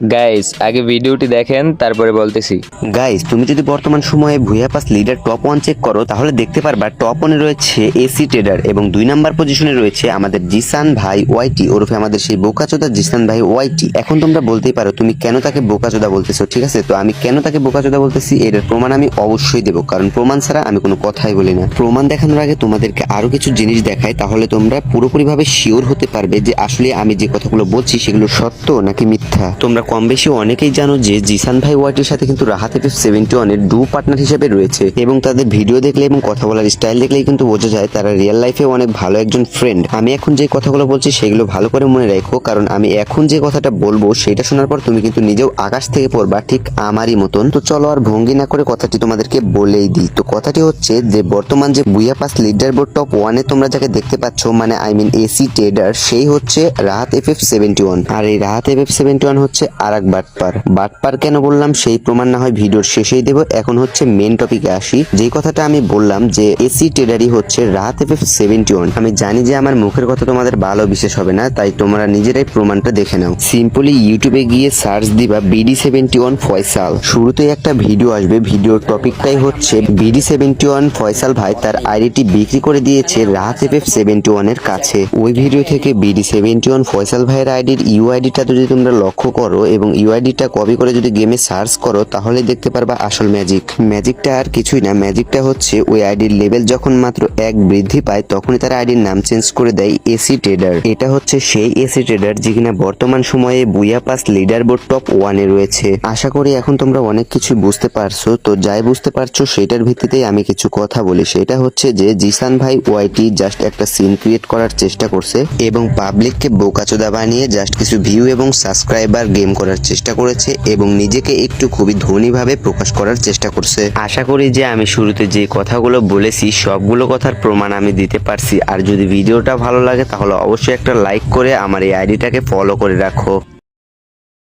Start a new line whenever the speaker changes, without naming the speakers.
Guys আগে ভিডিওটি দেখেন তারপরে বলতেছি।
গাইস তুমি যদি বর্তমান সময়ে ভুয়া pass leader top one check করো তাহলে দেখতে পারবা টপ ওয়ানে রয়েছে এসি ট্রেডার এবং দুই নাম্বার পজিশনে রয়েছে আমাদের জিসান ভাই ওয়াইটি ওরফে আমাদের সেই বোকাচোদা জিসান ভাই ওয়াইটি এখন তোমরা বলতেই পারো তুমি কেন তাকে বোকাচোদা বলতেছো ঠিক আছে? তো আমি কেন তাকে বোকাচোদা বলতেছি এটার প্রমাণ আমি অবশ্যই দেবো কারণ প্রমাণ ছাড়া আমি কোনো কথাই বলি না। প্রমাণ দেখানোর আগে তোমাদেরকে আরও কিছু জিনিস দেখাই তাহলে তোমরা পুরোপুরিভাবে শিওর হতে পারবে যে আসলে আমি যে কথাগুলো বলছি সেগুলো সত্য নাকি মিথ্যা। তোমরা কম বেশি অনেকেই জানো যে জিসান ভাই ওয়াইটির সাথে কিন্তু রাহাত এফ সেভেন্টি ওয়ানের ডু পার্টনার হিসেবে রয়েছে এবং তাদের ভিডিও দেখলে এবং কথা বলার স্টাইল দেখলেই কিন্তু বোঝা যায় তারা রিয়েল লাইফে অনেক ভালো একজন ফ্রেন্ড আমি এখন যে কথাগুলো বলছি সেগুলো ভালো করে মনে রাখো, কারণ আমি এখন যে কথাটা বলব সেটা শোনার পর তুমি কিন্তু নিজেও আকাশ থেকে পড়বা ঠিক আমারই মতন। তো চলো আর ভঙ্গি না করে কথাটি তোমাদেরকে বলেই দিই। তো কথাটি হচ্ছে যে বর্তমান যে বুয়া পাস লিডার বোর্ড টপ ওয়ানে তোমরা যাকে দেখতে পাচ্ছ মানে আই মিন এসি ট্রেডার সেই হচ্ছে Rahat F F seventy one আর এই Rahat F F seventy one হচ্ছে আর এক বাটপার। বাটপার কেন বললাম? সেই প্রমাণ না হয় ভিডিওর শেষেই দেবো। এখন হচ্ছে মেন টপিকে আসি। যেই কথাটা আমি বললাম যে, এসি ট্রেডারই হচ্ছে Rahat F F seventy one আমি জানি যে আমার মুখের কথা তোমাদের ভালো বিশেষ হবে না, তাই তোমরা নিজেরাই প্রমাণটা দেখে নাও। সিম্পলি ইউটিউবে গিয়ে সার্চ দিবা বিডি সেভেন্টি ওয়ান ফয়সাল। শুরুতেই একটা ভিডিও আসবে। ভিডিওর টপিকটাই হচ্ছে বিডি সেভেন্টি ওয়ান ফয়সাল ভাই তার আইডিটি বিক্রি করে দিয়েছে রাহাত এফ এফ সেভেন্টি ওয়ানের কাছে। ওই ভিডিও থেকে বিডি সেভেন্টি ওয়ান ফয়সাল ভাইয়ের আইডির ইউআইডিটা যদি তোমরা লক্ষ্য করো এবং ইউআইডিটা কপি করে যদি গেমে সার্চ করো, তাহলে দেখতে পারবা আসল ম্যাজিক ম্যাজিকটা আর কিছুই না ম্যাজিকটা হচ্ছে ওই আইডির লেভেল যখন মাত্র এক বৃদ্ধি পায়, তখনই তার আইডির নাম চেঞ্জ করে দেয় এসি ট্রেডার এটা হচ্ছে সেই এসি ট্রেডার যে কিনা বর্তমান সময়ে বুয়া পাস লিডার বোর্ড টপ ওয়ানে রয়েছে। আশা করি এখন তোমরা অনেক কিছু বুঝতে পারছ। তো যাই বুঝতে পারছ, সেটার ভিত্তিতেই আমি কিছু কথা বলি। সেটা হচ্ছে যে, জিসান ভাই ওয়াইটি জাস্ট একটা সিন ক্রিয়েট করার চেষ্টা করছে এবং পাবলিককে বোকাচোদা বানিয়ে জাস্ট কিছু ভিউ এবং সাবস্ক্রাইবার গেম করার চেষ্টা করেছে এবং নিজেকে একটু খুবই ধনীভাবে প্রকাশ করার চেষ্টা করছে। আশা করি যে আমি শুরুতে যে কথাগুলো বলেছি, সবগুলো কথার প্রমাণ আমি দিতে পারছি। আর যদি ভিডিওটা ভালো লাগে, তাহলে অবশ্যই একটা লাইক করে আমার এই আইডিটাকে ফলো করে রাখো।